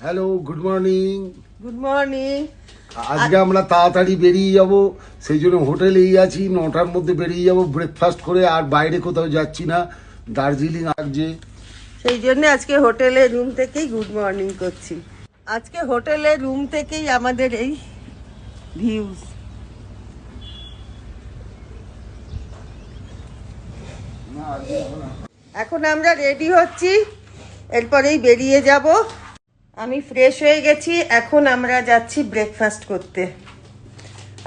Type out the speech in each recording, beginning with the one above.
Hello good morning good morning আজকে আমরা তাড়াতাড়ি বেরিয়ে যাব সেই জন্য হোটেলেই আছি নটার মধ্যে বেরিয়ে যাব ব্রেকফাস্ট করে আর বাইরে কোথাও যাচ্ছি না দার্জিলিং আসছে সেই জন্য আজকে হোটেলের রুম থেকেই গুড মর্নিং করছি। আজকে হোটেলের রুম থেকেই আমাদের এই ভিউজ এখন আমরা রেডি হচ্ছি এরপরেই বেরিয়ে যাব। আমি ফ্রেশ হয়ে গেছি, এখন আমরা যাচ্ছি ব্রেকফাস্ট করতে।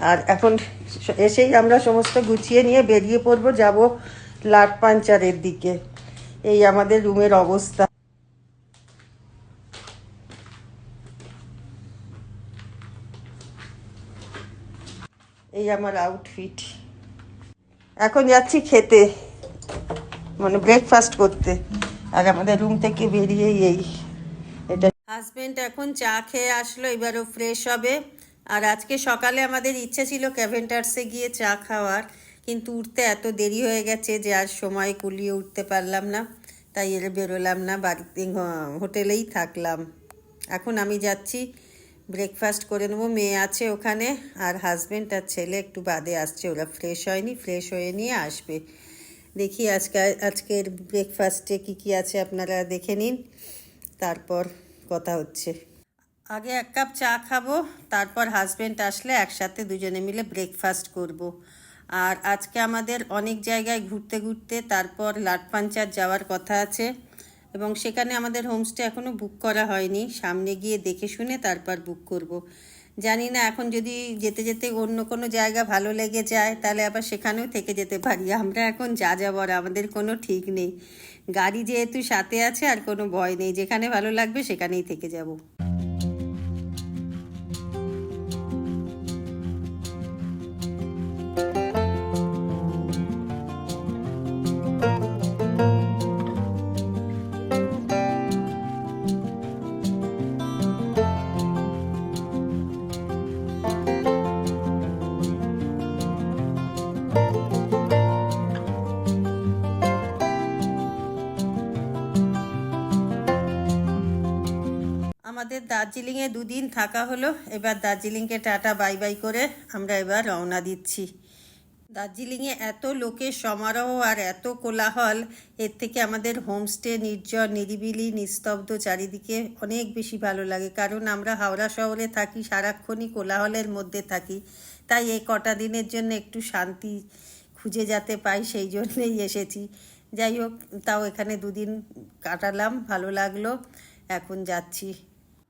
আর এখন এসেই আমরা সমস্ত গুছিয়ে নিয়ে বেরিয়ে পড়ব, যাব লাট পাঞ্চারের দিকে। এই আমাদের রুমের অবস্থা। এই আমার আউটফিট এখন যাচ্ছি খেতে মানে ব্রেকফাস্ট করতে। আর আমাদের রুম থেকে বেরিয়েই এই। হাজবেন্ড এখন চা খেয়ে আসলো, এবারও ফ্রেশ হবে। আর আজকে সকালে আমাদের ইচ্ছে ছিল ক্যাভেন্টার্সে গিয়ে চা খাওয়ার, কিন্তু উঠতে এত দেরি হয়ে গেছে যে আর সময় কুলিয়ে উঠতে পারলাম না। তাই এর বেরোলাম না, বাড়িতে হোটেলেই থাকলাম। এখন আমি যাচ্ছি ব্রেকফাস্ট করে নেব, মেয়ে আছে ওখানে, আর হাজবেন্ড আর ছেলে একটু বাদে আসছে, ওরা ফ্রেশ হয়নি ফ্রেশ হয়ে নিয়ে আসবে। দেখি আজকে, আজকের ব্রেকফাস্টে কি কি আছে, আপনারা দেখে নিন। তারপর কথা হচ্ছে আগে এক কাপ চা খাব, তারপর হাজবেন্ড আসলে একসাথে দুজনে মিলে ব্রেকফাস্ট করব। আর আজকে আমাদের অনেক জায়গায় ঘুরতে ঘুরতে তারপর লাটপাঞ্চার যাওয়ার কথা আছে এবং সেখানে আমাদের হোমস্টে এখনও বুক করা হয়নি সামনে গিয়ে দেখে শুনে তারপর বুক করব। জানি না, এখন যদি যেতে যেতে অন্য কোনো জায়গা ভালো লেগে যায়, তাহলে আবার সেখানেও থেকে যেতে পারি। আমরা এখন যা যাবার আমাদের কোনো ঠিক নেই। গাড়ি যেহেতু সাথে আছে আর কোনো ভয় নেই, যেখানে ভালো লাগবে সেখানেই থেকে যাব। দার্জিলিংয়ে দুদিন থাকা হলো। এবার দার্জিলিংকে টাটা, বাই বাই করে আমরা এবার রওনা দিচ্ছি। দার্জিলিংয়ে এত লোকের সমারোহ আর এত কোলাহল, এর থেকে আমাদের হোমস্টে নির্জন, নিরিবিলি, নিস্তব্ধ চারিদিকে অনেক বেশি ভালো লাগে। কারণ আমরা হাওড়া শহরে থাকি, সারাক্ষণই কোলাহলের মধ্যে থাকি। তাই এই কটা দিনের জন্য একটু শান্তি খুঁজে যেতে পাই, সেই জন্যেই এসেছি। যাই হোক, তাও এখানে দুদিন কাটালাম, ভালো লাগল। এখন যাচ্ছি।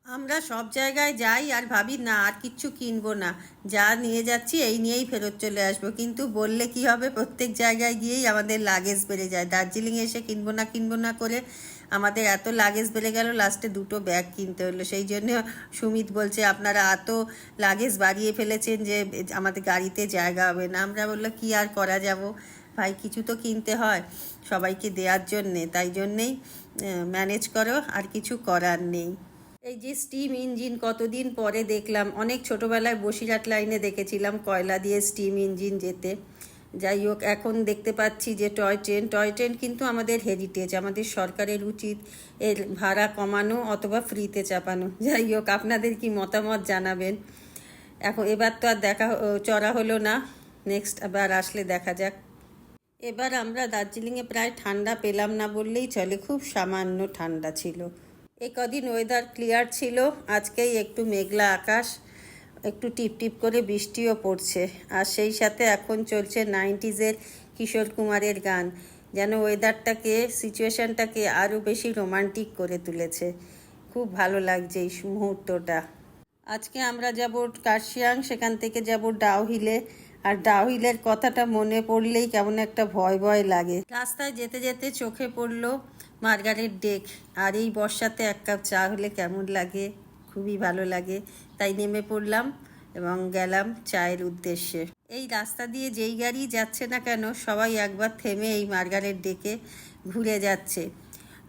আমরা সব জায়গায় যাই আর ভাবি, না, আর কিচ্ছু কিনবো না। যা নিয়ে যাচ্ছি, এই নিয়েই ফেরত চলে আসব। কিন্তু বললে কি হবে? প্রত্যেক জায়গায় গিয়েই আমাদের লাগেজ বেড়ে যায়। দার্জিলিং এসে কিনবো না কিনবো না করে আমাদের এত লাগেজ বেড়ে গেল লাস্টে দুটো ব্যাগ কিনতে হলো। সেই জন্য সুমিত বলছে, আপনারা এত লাগেজ বাড়িয়ে ফেলেছেন যে আমাদের গাড়িতে জায়গা হবে না। আমরা বলল, কি আর করা যাব? ভাই, কিছু তো কিনতে হয় সবাইকে দেওয়ার জন্যে। তাই জন্যেই ম্যানেজ করো, আর কিছু করার নেই। এই যে স্টিম ইঞ্জিন কতদিন পরে দেখলাম, অনেক ছোটোবেলায় বসিরহাট লাইনে দেখেছিলাম কয়লা দিয়ে স্টিম ইঞ্জিন যেতে। যাই হোক, এখন দেখতে পাচ্ছি যে টয় ট্রেন টয় ট্রেন কিন্তু আমাদের হেরিটেজ আমাদের সরকারের উচিত এর ভাড়া কমানো অথবা ফ্রিতে চাপানো। যাই হোক, আপনাদের কি মতামত জানাবেন? এখন এবার তো আর দেখা চড়া হলো না। নেক্সট আবার আসলে দেখা যাক। এবার আমরা দার্জিলিংয়ে প্রায় ঠান্ডা পেলাম না বললেই চলে, খুব সামান্য ঠান্ডা ছিল। এই কদিন ওয়েদার ক্লিয়ার ছিল, আজকেই একটু মেঘলা আকাশ, একটু টিপ টিপ করে বৃষ্টিও পড়ছে, আর সেই সাথে এখন চলছে নাইনটিজের কিশোর কুমারের গান, যেন ওয়েদারটাকে সিচুয়েশনটাকে আরও বেশি রোমান্টিক করে তুলেছে, খুব ভালো লাগছে এই মুহূর্তটা। আজকে আমরা যাব কার্শিয়াং, সেখান থেকে যাব ডাউহিলে আর ডাউহিলের কথাটা মনে পড়লেই কেমন একটা ভয় ভয় লাগে। রাস্তায় যেতে যেতে চোখে পড়ল মার্গারেট ডেক আর এই বর্ষাতে এক কাপ চা হলে কেমন লাগে? খুবই ভালো লাগে। তাই নেমে পড়লাম এবং গেলাম চায়ের উদ্দেশ্যে। এই রাস্তা দিয়ে যেই গাড়ি যাচ্ছে না কেন, সবাই একবার থেমে এই মার্গারেট ডেকে ঘুরে যাচ্ছে।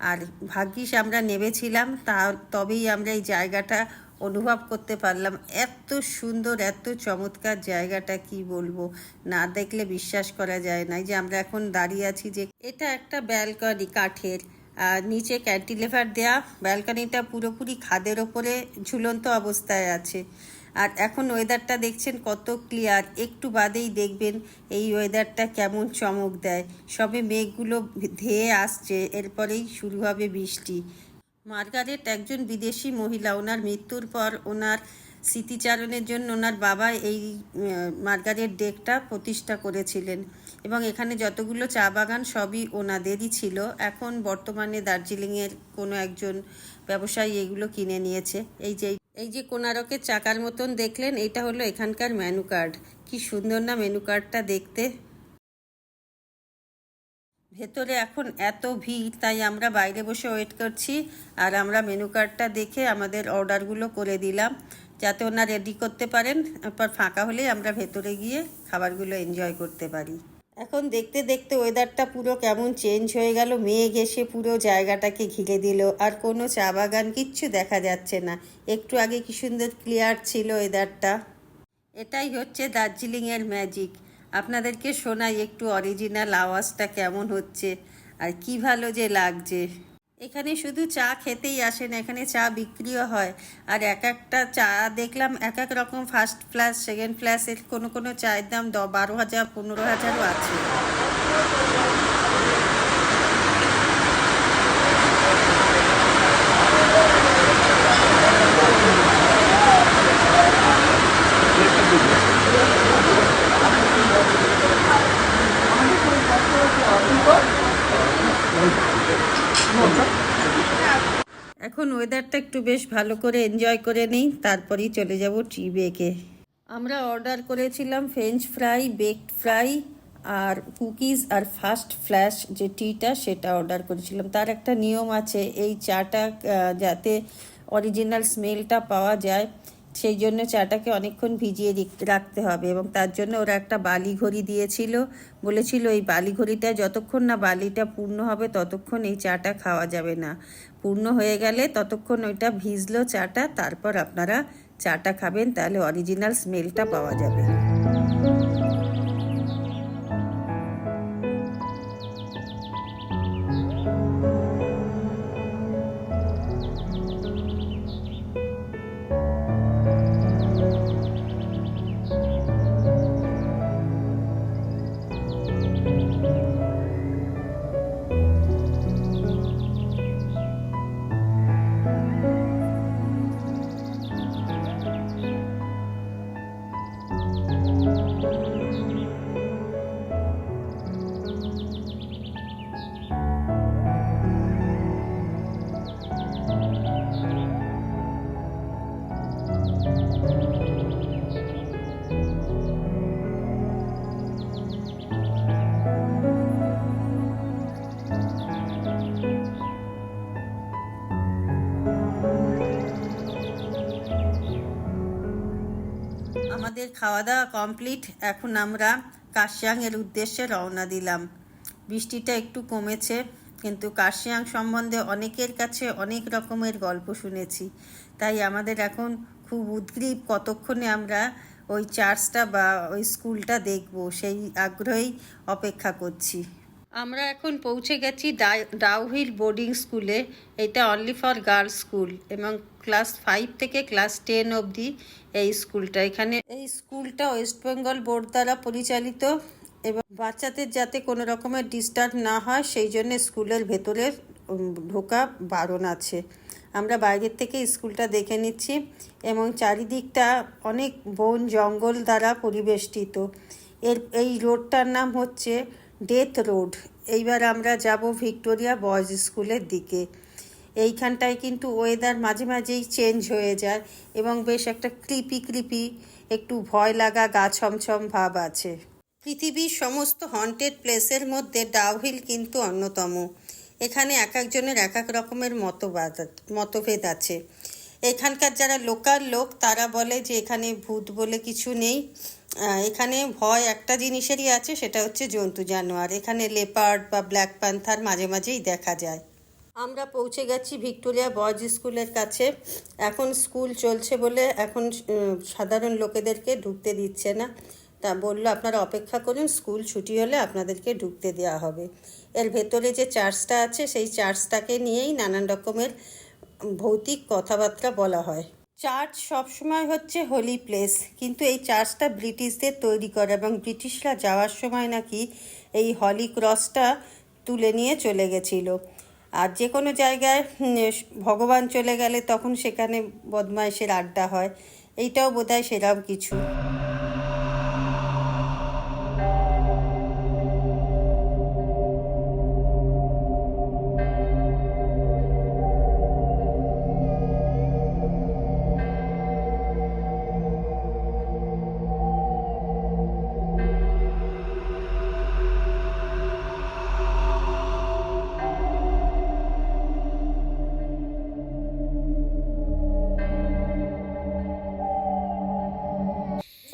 আর ভাগ্যিস আমরা নেমেছিলাম, তা তবেই আমরা এই জায়গাটা অনুভব করতে পারলাম। এত সুন্দর, এত চমৎকার জায়গাটা কি বলব? না দেখলে বিশ্বাস করা যায় না। যে আমরা এখন দাঁড়িয়ে আছি যে এটা একটা ব্যালকনি কাঠের আর নিচে ক্যান্টিলেভার দেয়া, ব্যালকনিটা পুরোপুরি খাদের ওপরে ঝুলন্ত অবস্থায় আছে। আর এখন ওয়েদারটা দেখছেন কত ক্লিয়ার। একটু বাদেই দেখবেন এই ওয়েদারটা কেমন চমক দেয়। সবে মেঘগুলো ধেয়ে আসছে, এরপরেই শুরু হবে বৃষ্টি। মার্গারেট একজন বিদেশি মহিলা, ওনার মৃত্যুর পর ওনার স্মৃতিচারণের জন্য ওনার বাবা এই মার্গারেট ডেকটা প্রতিষ্ঠা করেছিলেন। এবং এখানে যতগুলো চা বাগান সবই ওনাদেরই ছিল। এখন বর্তমানে দার্জিলিংয়ের কোনো একজন ব্যবসায়ী এগুলো কিনে নিয়েছে। এই যে এই যে কোনারকের চাকার মতন দেখলেন, এটা হলো এখানকার মেনু কার্ড। কি সুন্দর না মেনু কার্ডটা দেখতে। ভেতরে এখন এত ভিড়, তাই আমরা বাইরে বসে ওয়েট করছি আর আমরা মেনু কার্ডটা দেখে আমাদের অর্ডারগুলো করে দিলাম। যাতে ওনা রেডি করতে পারেন তারপর ফাঁকা হলেই আমরা ভেতরে গিয়ে খাবারগুলো এনজয় করতে পারি। এখন দেখতে দেখতে ওয়েদারটা পুরো কেমন চেঞ্জ হয়ে গেল, মেঘ এসে পুরো জায়গাটাকে ঘিরে দিল, আর কোনো চা বাগান কিচ্ছু দেখা যাচ্ছে না। একটু আগে কি সুন্দর ক্লিয়ার ছিল ওয়েদারটা এটাই হচ্ছে দার্জিলিংয়ের ম্যাজিক আপনাদেরকে শোনাই একটু অরিজিনাল আওয়াজটা কেমন হচ্ছে, আর কি ভালো যে লাগছে। এখানে শুধু চা খেতেই আসেন, এখানে চা বিক্রিও হয়। আর এক একটা চা দেখলাম, এক এক রকম ফার্স্ট ফ্ল্যাশ সেকেন্ড ফ্ল্যাশের কোনো কোনো চায়ের দাম দ, বারো হাজার, পনেরো হাজারও আছে। এখন ওয়েদারটা একটু বেশ ভালো করে এনজয় করে নিই, তারপরেই চলে যাব টি বেকে আমরা অর্ডার করেছিলাম ফ্রেঞ্চ ফ্রাই বেকড ফ্রাই আর কুকিজ আর ফার্স্ট ফ্ল্যাশ যে টিটা সেটা অর্ডার করেছিলাম। তার একটা নিয়ম আছে, এই চাটা যাতে অরিজিনাল স্মেলটা পাওয়া যায়। সেই জন্য চাটাকে অনেকক্ষণ ভিজিয়ে রাখতে হবে এবং তার জন্য ওরা একটা বালি ঘড়ি দিয়েছিল। বলেছিল, এই বালি ঘড়িটা যতক্ষণ না বালিটা পূর্ণ হবে, ততক্ষণ এই চাটা খাওয়া যাবে না। পূর্ণ হয়ে গেলে ততক্ষণ ওইটা ভিজলো চাটা, তারপর আপনারা চাটা খাবেন, তাহলে অরিজিনাল স্মেলটা পাওয়া যাবে। আমাদের খাওয়া দাওয়া কমপ্লিট এখন আমরা কাশিয়াংয়ের উদ্দেশ্যে রওনা দিলাম। বৃষ্টিটা একটু কমেছে, কিন্তু কাশিয়াং সম্বন্ধে অনেকের কাছে অনেক রকমের গল্প শুনেছি। তাই আমাদের এখন খুব উদ্গ্রীব কতক্ষণে আমরা ওই চার্চটা বা ওই স্কুলটা দেখব, সেই আগ্রহেই অপেক্ষা করছি। আমরা এখন পৌঁছে গেছি ডাউহিল বোর্ডিং স্কুলে। এটা অনলি ফর গার্লস স্কুল এবং ক্লাস ফাইভ থেকে ক্লাস টেন অবধি এই স্কুলটা। এখানে এই স্কুলটা ওয়েস্ট বেঙ্গল বোর্ড দ্বারা পরিচালিত এবং বাচ্চাদের যাতে কোনো রকমের ডিস্টার্ব না হয়, সেই জন্য স্কুলের ভেতরে ঢোকা বারণ আছে। আমরা বাইরের থেকে স্কুলটা দেখে নিচ্ছি এবং চারিদিকটা অনেক বন জঙ্গল দ্বারা পরিবেষ্টিত। এর, এই রোডটার নাম হচ্ছে ডেথ রোড এইবার আমরা যাব ভিক্টোরিয়া বয়েজ স্কুলের দিকে। এইখানটায় কিন্তু ওয়েদার মাঝে মাঝেই চেঞ্জ হয়ে যায় এবং বেশ একটা ক্রিপি ক্রিপি একটু ভয় লাগা, গা ছমছম ভাব আছে। পৃথিবীর সমস্ত হন্টেড প্লেসের মধ্যে ডাউহিল কিন্তু অন্যতম। এখানে এক একজনের এক এক রকমের মতবাদ, মতভেদ আছে। এখানকার যারা লোকাল লোক, তারা বলে যে এখানে ভূত বলে কিছু নেই। এখানে ভয় একটা জিনিসেরই আছে, সেটা হচ্ছে জন্তু জানোয়ার। এখানে লেপার্ড বা ব্ল্যাক প্যান্থার মাঝে মাঝেই দেখা যায়। আমরা পৌঁছে গেছি ভিক্টোরিয়া বয়েজ স্কুলের কাছে। এখন স্কুল চলছে বলে এখন সাধারণ লোকেদেরকে ঢুকতে দিচ্ছে না। তা বলল, আপনারা অপেক্ষা করুন, স্কুল ছুটি হলে আপনাদেরকে ঢুকতে দেওয়া হবে। এর ভেতরে যে চার্চটা আছে, সেই চার্চটাকে নিয়েই নানান রকমের ভৌতিক কথাবার্তা বলা হয়। চার্চ সবসময় হচ্ছে হোলি প্লেস কিন্তু এই চার্চটা ব্রিটিশদের তৈরি করে এবং ব্রিটিশরা যাওয়ার সময় নাকি এই হলি ক্রসটা তুলে নিয়ে চলে গেছিল। আর যে কোনো জায়গায় ভগবান চলে গেলে তখন সেখানে বদমাইশের আড্ডা হয়। এইটাও বোধ হয় সেরকম কিছু।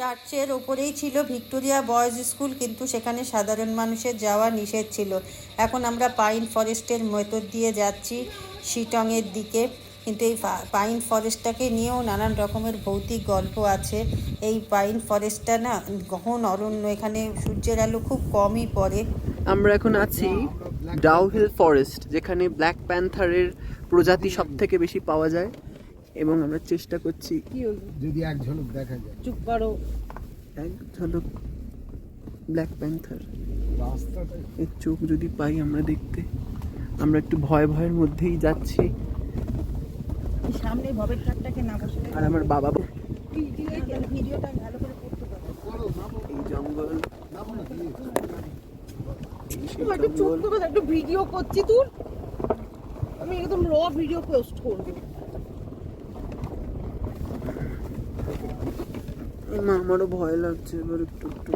চার্চের ওপরেই ছিল ভিক্টোরিয়া বয়েজ স্কুল, কিন্তু সেখানে সাধারণ মানুষের যাওয়া নিষেধ ছিল। এখন আমরা পাইন ফরেস্টের ভেতর দিয়ে যাচ্ছি শিটংয়ের দিকে। কিন্তু এই পাইন ফরেস্টটাকে নিয়েও নানান রকমের ভৌতিক গল্প আছে। এই পাইন ফরেস্টটা না, গহন অরণ্য, এখানে সূর্যের আলো খুব কমই পড়ে। আমরা এখন আছি ডাউহিল ফরেস্ট, যেখানে ব্ল্যাক প্যান্থারের প্রজাতি সব থেকে বেশি পাওয়া যায়। এবং আমরা চেষ্টা করছি যদি এক ঝলক দেখা যায়। চুপ করো। এক ঝলক ব্ল্যাক প্যান্থার রাস্তাটা এর চোখ যদি পাই আমরা দেখতে। আমরা একটু ভয় ভয়ের মধ্যেই যাচ্ছি। সামনে ভবের কাঠটাকে না বসে। আর আমার বাবা ভিডিওটা ভালো করে করতে পারো। এই জঙ্গল। একটু চুপ করে একটু ভিডিও করছি তুই। আমি একদম র ভিডিও পোস্ট করব। মা, আমারও ভয় লাগছে, এবার একটু একটু।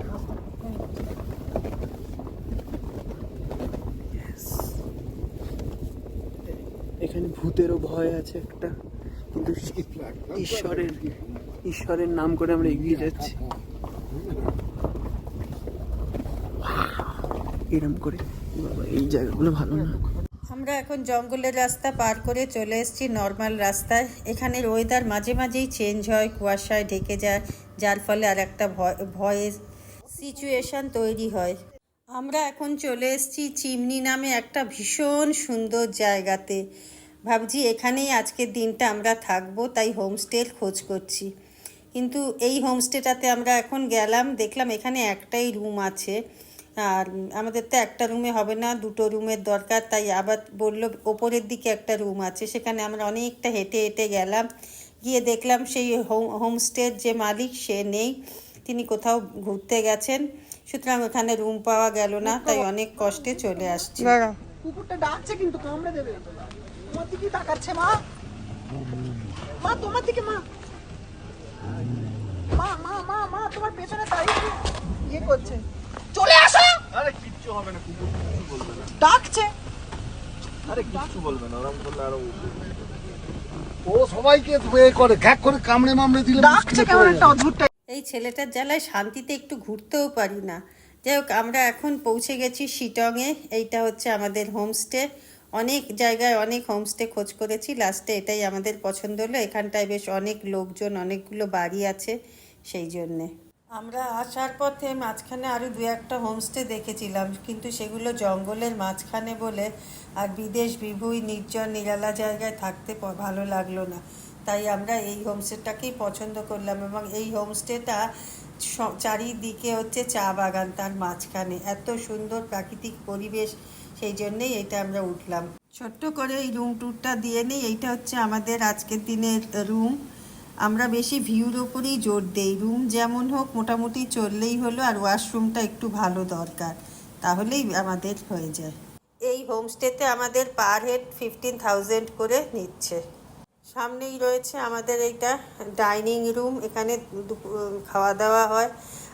এখানে ভূতেরও ভয় আছে একটা, কিন্তু ঈশ্বরের ঈশ্বরের নাম করে আমরা এগিয়ে যাচ্ছি। এরম করে। বাবা, এই জায়গাগুলো ভালো না। আমরা এখন জঙ্গলের রাস্তা পার করে চলে এসেছি নর্মাল রাস্তায়। এখানের ওয়েদার মাঝে মাঝেই চেঞ্জ হয়, কুয়াশায় ঢেকে যায়। যার ফলে আর একটা ভয়, ভয়ের সিচুয়েশন তৈরি হয়। আমরা এখন চলে এসেছি চিমনি নামে একটা ভীষণ সুন্দর জায়গাতে। ভাবছি এখানেই আজকের দিনটা আমরা থাকব, তাই হোমস্টের খোঁজ করছি। কিন্তু এই হোমস্টেটাতে আমরা এখন গেলাম, দেখলাম এখানে একটাই রুম আছে। আর আমাদের তো একটা রুমে হবে না, দুটো রুমের দরকার, তাই আবার বলল ওপরের দিকে একটা রুম আছে। সেখানে আমরা অনেকটা হেঁটে হেঁটে গেলাম। গিয়ে দেখলাম সেই হোম হোমস্টের যে মালিক সে নেই। তিনি কোথাও ঘুরতে গেছেন। সুতরাং ওখানে রুম পাওয়া গেল না তাই অনেক কষ্টে চলে আসছি। কুকুরটা ডাকছে কিন্তু কামড়ে দেবে। তোমার দিকে তাকাচ্ছে মা। মা তোমার দিকে মা। মা মা মা মা তোমার পেছনে দাঁড়িয়ে ইয়ে করছে। চলে আসো! আরে কিচ্ছু হবে না কুকুর কিচ্ছু বলবে না। ডাকছে। আরে কিচ্ছু বলবে না করলে আরও ও সবাইকে করে ঘ্যাক করে কামড়ে মামড়ে দিলে ডাকছে কেমন একটা অদ্ভুত এই ছেলেটার জ্বালায় শান্তিতে একটু ঘুরতেও পারি না। যাই হোক আমরা এখন পৌঁছে গেছি শিটংয়ে। এইটা হচ্ছে আমাদের হোমস্টে অনেক জায়গায় অনেক হোমস্টে খোঁজ করেছি। লাস্টে এটাই আমাদের পছন্দ হলো। এখানটায় বেশ অনেক লোকজন অনেকগুলো বাড়ি আছে সেই জন্যে। আমরা আসার পথে মাঝখানে আরও দু একটা হোমস্টে দেখেছিলাম, কিন্তু সেগুলো জঙ্গলের মাঝখানে বলে আর বিদেশ বিভুই, নির্জন, নিরালা জায়গায় থাকতে ভালো লাগল না। তাই আমরা এই হোমস্টেটাকেই পছন্দ করলাম এবং এই হোমস্টেটা চারিদিকে হচ্ছে চা বাগান তার মাঝখানে। এত সুন্দর প্রাকৃতিক পরিবেশ, সেই জন্যেই এটা আমরা উঠলাম। ছোট্ট করে এই রুম ট্যুরটা দিয়ে নিই, এইটা হচ্ছে আমাদের আজকের দিনের রুম আমরা বেশি ভিউর ওপরেই জোর দেই। রুম যেমন হোক, মোটামুটি চললেই হলো আর ওয়াশরুমটা একটু ভালো দরকার। তাহলেই আমাদের হয়ে যায়। এই হোমস্টেতে আমাদের পার হেড ফিফটিন থাউজেন্ড করে নিচ্ছে। সামনেই রয়েছে আমাদের এইটা ডাইনিং রুম এখানে খাওয়া দাওয়া হয়।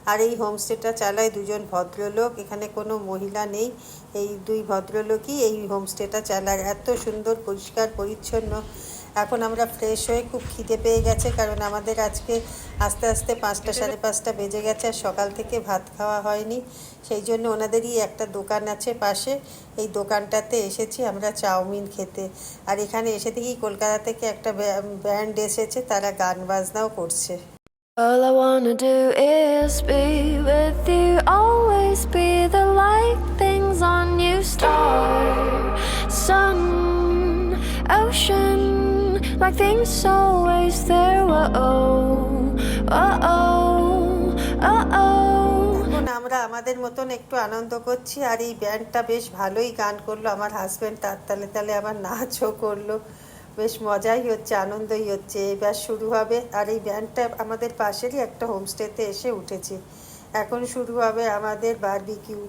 আর এই হোমস্টেটা চালায় দুজন ভদ্রলোক। এখানে কোনো মহিলা নেই। এই দুই ভদ্রলোকই এই হোমস্টেটা চালায়। এত সুন্দর, পরিষ্কার, পরিচ্ছন্ন। এখন আমরা ফ্রেশ হয়ে খুব খিদে পেয়ে গেছে কারণ আমাদের আজকে আস্তে আস্তে পাঁচটা সাড়ে পাঁচটা বেজে গেছে আর সকাল থেকে ভাত খাওয়া হয়নি। সেই জন্য ওনাদেরই একটা দোকান আছে পাশে এই দোকানটাতে এসেছি আমরা চাউমিন খেতে। আর এখানে এসে দেখি কলকাতা থেকে একটা ব্যান্ড এসেছে তারা গান বাজনাও করছে। All I wanna do is be with you, always be the light things on you, star, sun, ocean, like things always there. Whoa, oh, oh, oh. এখন আমরা আমাদের মতন একটু আনন্দ করছি আর এই ব্যান্ডটা বেশ ভালোই গান করল আমার হাজব্যান্ড তার তালে তালে আবার নাচও করল বেশ মজাই হচ্ছে আনন্দই হচ্ছে এবার শুরু হবে আর এই ব্যান্ডটা আমাদের পাশেরই একটা হোমস্টেতে এসে উঠেছে এখন শুরু হবে আমাদের বারবিকিউ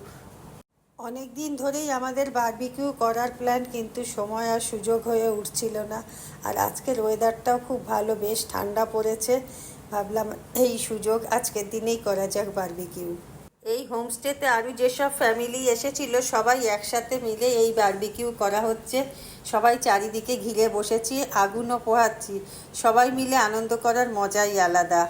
অনেক দিন ধরেই আমাদের বারবিকিউ করার প্ল্যান কিন্তু সময় আর সুযোগ হয়ে উঠছিল না। আর আজকের ওয়েদারটাও খুব ভালো, বেশ ঠান্ডা পড়েছে। ভাবলাম এই সুযোগ আজকের দিনেই করা যাক বারবিকিউ এই হোমস্টেতে আরও যেসব ফ্যামিলি এসেছিল, সবাই একসাথে মিলে এই বারবিকিউ করা হচ্ছে। সবাই চারিদিকে ঘিরে বসেছি, আগুনও পোহাচ্ছি। সবাই মিলে আনন্দ করার মজাই আলাদা।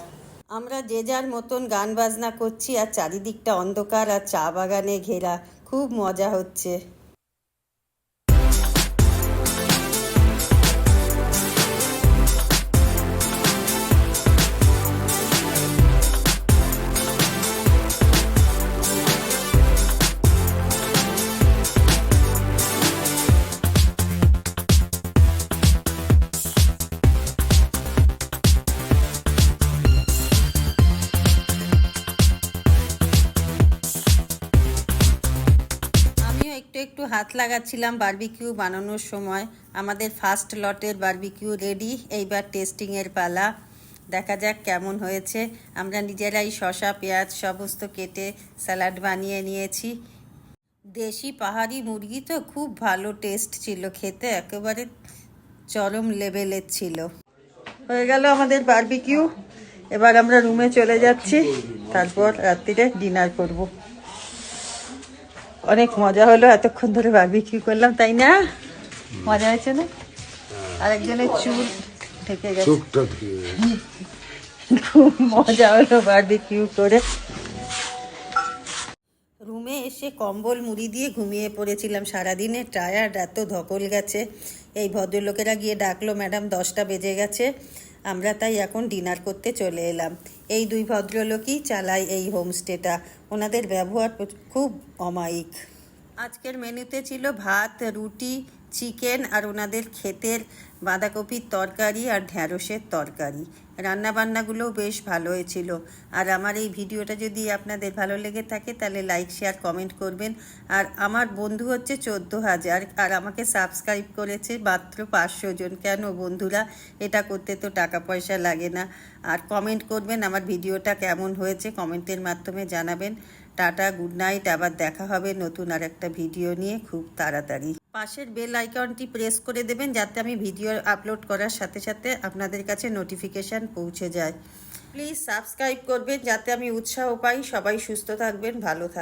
আমরা যে যার মতন গান বাজনা করছি, আর চারিদিকটা অন্ধকার আর চা বাগানে ঘেরা। খুব মজা হচ্ছে। হাত লাগাচ্ছিলাম বারবিকিউ বানানোর সময়। আমাদের ফার্স্ট লটের বারবিকিউ রেডি এইবার টেস্টিংয়ের পালা। দেখা যাক কেমন হয়েছে। আমরা নিজেরাই শসা, পেঁয়াজ সমস্ত কেটে স্যালাড বানিয়ে নিয়েছি। দেশি পাহাড়ি মুরগি তো খুব ভালো টেস্ট ছিল খেতে, একেবারে চরম লেভেলের ছিল। হয়ে গেল আমাদের বারবিকিউ এবার আমরা রুমে চলে যাচ্ছি। তারপর রাত্রিরে ডিনার করব। অনেক মজা হলো এতক্ষণ ধরে বারবিকিউ করলাম তাই না? মজা হয়েছে না? আরেকজনের চুল ঢেকে গেছে। খুব মজা হলো বারবিকিউ করে। রুমে এসে কম্বল মুড়ি দিয়ে ঘুমিয়ে পড়েছিলাম সারাদিনে টায়ার্ড এত ধকল গেছে। এই ভদ্রলোকেরা গিয়ে ডাকলো ম্যাডাম দশটা বেজে গেছে। আমরা তাই এখন ডিনার করতে চলে এলাম। এই দুই ভদ্রলোকই চালায় এই হোমস্টেটা। ওনাদের ব্যবহার খুব অমায়িক। আজকের মেনুতে ছিল ভাত, রুটি, চিকেন আর ওনাদের ক্ষেতের বাঁধাকপির তরকারি আর ঢ্যাঁড়সের তরকারি। রান্নাবান্নাগুলোও বেশ ভালো হয়েছিল আর আমার এই ভিডিওটা যদি আপনাদের ভালো লেগে থাকে, তাহলে লাইক শেয়ার কমেন্ট করবেন। আর আমার বন্ধু হচ্ছে চোদ্দ হাজার, আর আমাকে সাবস্ক্রাইব করেছে মাত্র পাঁচশো জন। কেন বন্ধুরা, এটা করতে তো টাকা পয়সা লাগে না। আর কমেন্ট করবেন আমার ভিডিওটা কেমন হয়েছে কমেন্টের মাধ্যমে জানাবেন। টাটা গুড নাইট আবার দেখা হবে নতুন আর একটা ভিডিও নিয়ে। খুব তাড়াতাড়ি। পাশের বেল আইকনটি প্রেস করে দেবেন যাতে আমি ভিডিও আপলোড করার সাথে সাথে আপনাদের কাছে নোটিফিকেশান পৌঁছে যায়। প্লিজ সাবস্ক্রাইব করবেন যাতে আমি উৎসাহ পাই। সবাই সুস্থ থাকবেন, ভালো থাকবেন